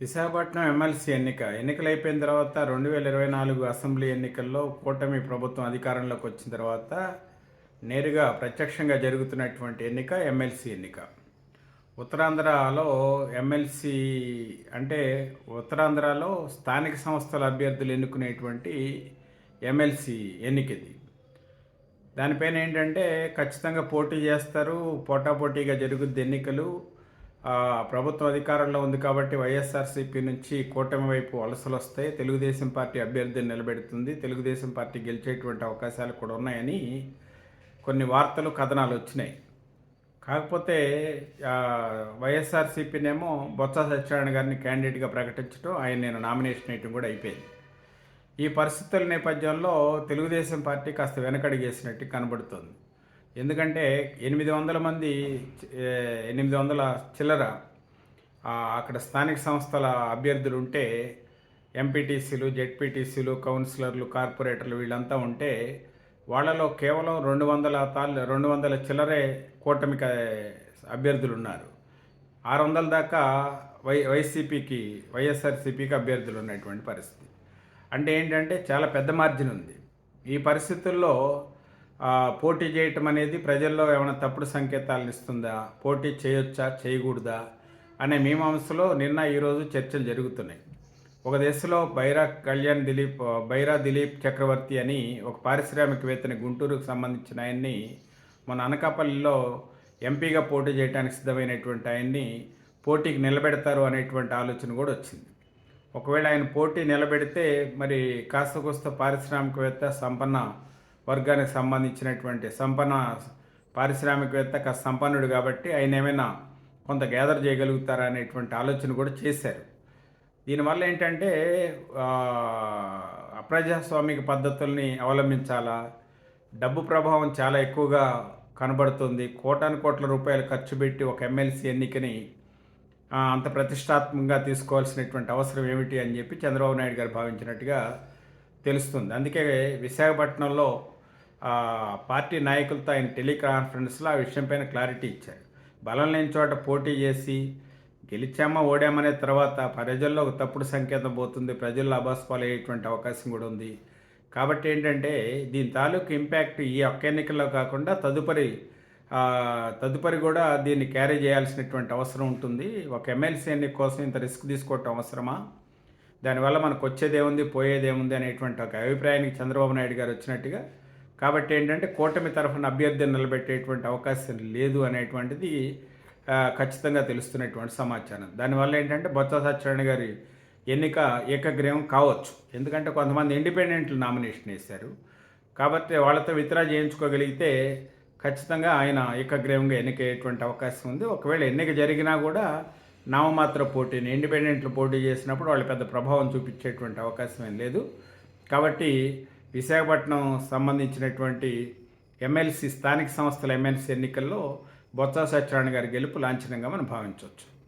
Visakhapatnam MLC ఎన్నిక. ఎన్నికలు అయిపోయిన తర్వాత రెండు వేల ఇరవై నాలుగు అసెంబ్లీ ఎన్నికల్లో కూటమి ప్రభుత్వం అధికారంలోకి వచ్చిన తర్వాత నేరుగా ప్రత్యక్షంగా జరుగుతున్నటువంటి ఎన్నిక ఎమ్మెల్సీ ఎన్నిక. ఉత్తరాంధ్రలో ఎమ్మెల్సీ అంటే ఉత్తరాంధ్రలో స్థానిక సంస్థల అభ్యర్థులు ఎన్నుకునేటువంటి ఎమ్మెల్సీ ఎన్నిక ఇది దానిపైన ఏంటంటే ఖచ్చితంగా పోటీ చేస్తారు పోటాపోటీగా జరుగుద్ది ఎన్నికలు. ప్రభుత్వం అధికారంలో ఉంది కాబట్టి వైఎస్ఆర్సీపీ నుంచి కూటమి వైపు వలసలు వస్తాయి. తెలుగుదేశం పార్టీ అభ్యర్థిని నిలబెడుతుంది. తెలుగుదేశం పార్టీ గెలిచేటువంటి అవకాశాలు కూడా ఉన్నాయని కొన్ని వార్తలు కథనాలు వచ్చినాయి. కాకపోతే వైఎస్ఆర్సీపీనేమో బొత్స సత్యనారాయణ గారిని క్యాండిడేట్గా ప్రకటించడం ఆయన నేను నామినేషన్ వేయటం కూడా అయిపోయింది. ఈ పరిస్థితుల నేపథ్యంలో తెలుగుదేశం పార్టీ కాస్త వెనకడిగేసినట్టు కనబడుతుంది. ఎందుకంటే ఎనిమిది వందల మంది ఎనిమిది వందల చిల్లర అక్కడ స్థానిక సంస్థల అభ్యర్థులు ఉంటే ఎంపీటీసీలు జెడ్పీటీసీలు కౌన్సిలర్లు కార్పొరేటర్లు వీళ్ళంతా ఉంటే వాళ్ళలో కేవలం రెండు వందల తాళ్ళు రెండు వందల చిల్లరే కూటమికి అభ్యర్థులు ఉన్నారు. ఆరు వందల దాకా వై వైసీపీకి వైఎస్ఆర్సీపీకి అభ్యర్థులు ఉన్నటువంటి పరిస్థితి. అంటే ఏంటంటే చాలా పెద్ద మార్జిన్ ఉంది. ఈ పరిస్థితుల్లో పోటీ చేయటం అనేది ప్రజల్లో ఏమైనా తప్పుడు సంకేతాలను ఇస్తుందా? పోటీ చేయొచ్చా? చేయకూడదా? అనే మీమాంసలో నిన్న ఈరోజు చర్చలు జరుగుతున్నాయి. ఒక దేశంలో బైరా కళ్యాణ్ దిలీప్ బైరా దిలీప్ చక్రవర్తి అని ఒక పారిశ్రామికవేత్తని గుంటూరుకు సంబంధించిన ఆయన్ని మన అనకాపల్లిలో ఎంపీగా పోటీ చేయడానికి సిద్ధమైనటువంటి ఆయన్ని పోటీకి నిలబెడతారు అనేటువంటి ఆలోచన కూడా వచ్చింది. ఒకవేళ ఆయన పోటీ నిలబెడితే మరి కాస్త కోస్త పారిశ్రామికవేత్త సంపన్న వర్గానికి సంబంధించినటువంటి సంపన్న పారిశ్రామికవేత్త కాస్త సంపన్నుడు కాబట్టి ఆయన ఏమైనా కొంత గ్యాదర్ చేయగలుగుతారా అనేటువంటి ఆలోచన కూడా చేశారు. దీనివల్ల ఏంటంటే అప్రజాస్వామిక పద్ధతుల్ని అవలంబించాలా? డబ్బు ప్రభావం చాలా ఎక్కువగా కనబడుతుంది. కోటాను కోట్ల రూపాయలు ఖర్చు పెట్టి ఒక ఎమ్మెల్సీ ఎన్నికని అంత ప్రతిష్టాత్మకంగా తీసుకోవాల్సినటువంటి అవసరం ఏమిటి అని చెప్పి చంద్రబాబు నాయుడు గారు భావించినట్టుగా తెలుస్తుంది. అందుకే విశాఖపట్నంలో పార్టీ నాయకులతో ఆయన టెలికాన్ఫరెన్స్లో ఆ విషయంపైన క్లారిటీ ఇచ్చారు. బలం లేని చోట పోటీ చేసి గెలిచామా ఓడామనే తర్వాత ప్రజల్లో ఒక తప్పుడు సంకేతం పోతుంది. ప్రజల్లో అభాస్పాలు అయ్యేటువంటి అవకాశం కూడా ఉంది. కాబట్టి ఏంటంటే దీని తాలూకు ఇంపాక్ట్ ఈ ఒక్క ఎన్నికల్లో కాకుండా తదుపరి తదుపరి కూడా దీన్ని క్యారీ చేయాల్సినటువంటి అవసరం ఉంటుంది. ఒక ఎమ్మెల్సీ ఎన్నిక కోసం ఇంత రిస్క్ తీసుకోవటం అవసరమా? దానివల్ల మనకు వచ్చేదేముంది పోయేదేముంది అనేటువంటి ఒక అభిప్రాయానికి చంద్రబాబు నాయుడు గారు వచ్చినట్టుగా కాబట్టి ఏంటంటే కూటమి తరఫున అభ్యర్థిని నిలబెట్టేటువంటి అవకాశం లేదు అనేటువంటిది ఖచ్చితంగా తెలుస్తున్నటువంటి సమాచారం. దానివల్ల ఏంటంటే బొత్స సత్యనారాయణ గారి ఎన్నిక ఏకగ్రీవం కావచ్చు. ఎందుకంటే కొంతమంది ఇండిపెండెంట్లు నామినేషన్ వేశారు. కాబట్టి వాళ్ళతో విత్డ్రా చేయించుకోగలిగితే ఖచ్చితంగా ఆయన ఏకగ్రీవంగా ఎన్నికయ్యేటువంటి అవకాశం ఉంది. ఒకవేళ ఎన్నిక జరిగినా కూడా నామమాత్ర పోటీని ఇండిపెండెంట్లు పోటీ చేసినప్పుడు వాళ్ళు పెద్ద ప్రభావం చూపించేటువంటి అవకాశం ఏం లేదు. కాబట్టి విశాఖపట్నం సంబంధించినటువంటి ఎమ్మెల్సీ స్థానిక సంస్థల ఎమ్మెల్సీ ఎన్నికల్లో బొత్స సత్యనారాయణ గారి గెలుపు లాంఛనంగా మనం భావించవచ్చు.